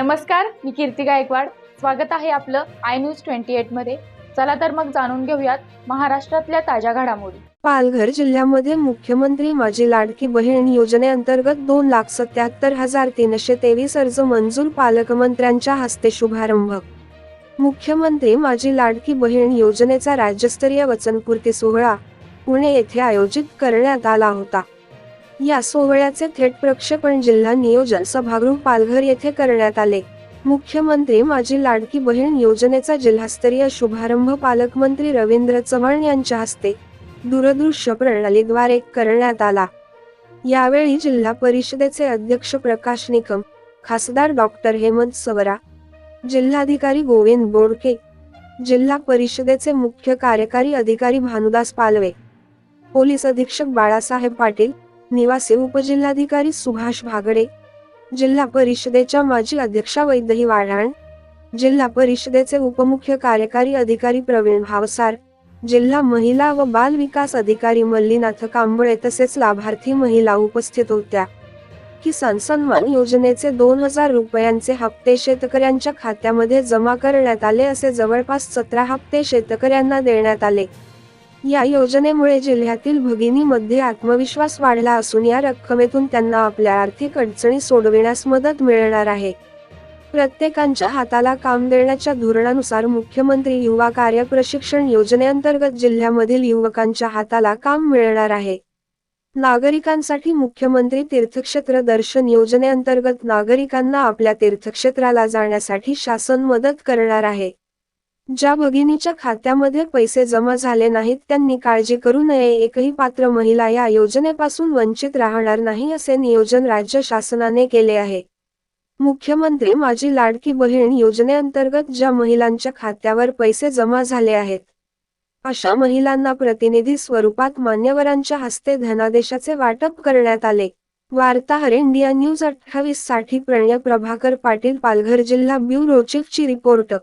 नमस्कार मी कीर्ती गायकवाड. स्वागत आहे आपलं आय न्यूज ट्वेंटी एटमध्ये. चला तर मग जाणून घेऊयात महाराष्ट्रातल्या ताज्या घडामोडी. पालघर जिल्ह्यामध्ये मुख्यमंत्री माझी लाडकी बहीण योजनेअंतर्गत दोन लाख सत्याहत्तर हजार तीनशे तेवीस अर्ज मंजूर पालकमंत्र्यांच्या हस्ते शुभारंभ. मुख्यमंत्री माझी लाडकी बहीण योजनेचा राज्यस्तरीय वचनपूर्ती सोहळा पुणे येथे आयोजित करण्यात आला होता. या सोहळ्याचे थेट प्रक्षेपण जिल्हा नियोजन सभागृह पालघर येथे करण्यात आले. मुख्यमंत्री माझी लाडकी बहीण योजनेचा जिल्हास्तरीय शुभारंभ पालकमंत्री रवींद्र चव्हाण यांच्या हस्ते दूरदृश्य प्रणालीद्वारे करण्यात आला. यावेळी जिल्हा परिषदेचे अध्यक्ष प्रकाश निकम खासदार डॉक्टर हेमंत सवरा जिल्हाधिकारी गोविंद बोडके जिल्हा परिषदेचे मुख्य कार्यकारी अधिकारी भानुदास पालवे पोलीस अधीक्षक बाळासाहेब पाटील निवासी उपजिल्हाधिकारी सुभाष भागडे जिल्हा परिषदेच्या माजी अध्यक्षा वैद्यही वाढाण जिल्हा परिषदेचे उपमुख्य कार्यकारी अधिकारी प्रवीण भावसार जिल्हा महिला व बाल विकास अधिकारी मल्लीनाथ कांबळे तसेच लाभार्थी महिला उपस्थित होत्या. किसान सन्मान योजनेचे दोन हजार रुपयांचे हप्ते शेतकऱ्यांच्या खात्यामध्ये जमा करण्यात आले असे जवळपास सतरा हप्ते शेतकऱ्यांना देण्यात आले. या योजनेमुळे जिल्ह्यातील भगिनीमध्ये आत्मविश्वास वाढला असून या रक्कमेतून त्यांना आपल्या आर्थिक अडचणी सोडविण्यास मदत मिळणार आहे. प्रत्येकांच्या हाताला काम देण्याच्या धोरणानुसार मुख्यमंत्री युवा कार्य प्रशिक्षण योजनेअंतर्गत जिल्ह्यामधील युवकांच्या हाताला काम मिळणार आहे. नागरिकांसाठी मुख्यमंत्री तीर्थक्षेत्र दर्शन योजनेअंतर्गत नागरिकांना आपल्या तीर्थक्षेत्राला जाण्यासाठी शासन मदत करणार आहे. ज्या भगिनीच्या खात्यामध्ये पैसे जमा झाले नाहीत त्यांनी काळजी करू नये एकही पात्र महिला या योजनेपासून वंचित राहणार नाही असे नियोजन राज्य शासनाने केले आहे. मुख्यमंत्री माझी लाडकी बहीण योजनेअंतर्गत ज्या महिलांच्या खात्यावर पैसे जमा झाले आहेत अशा महिलांना प्रतिनिधी स्वरूपात मान्यवरांच्या हस्ते धनादेशाचे वाटप करण्यात आले. वार्ताहर इंडिया न्यूज अठ्ठावीससाठी प्रणय प्रभाकर पाटील पालघर जिल्हा ब्युरो चीफची रिपोर्ट.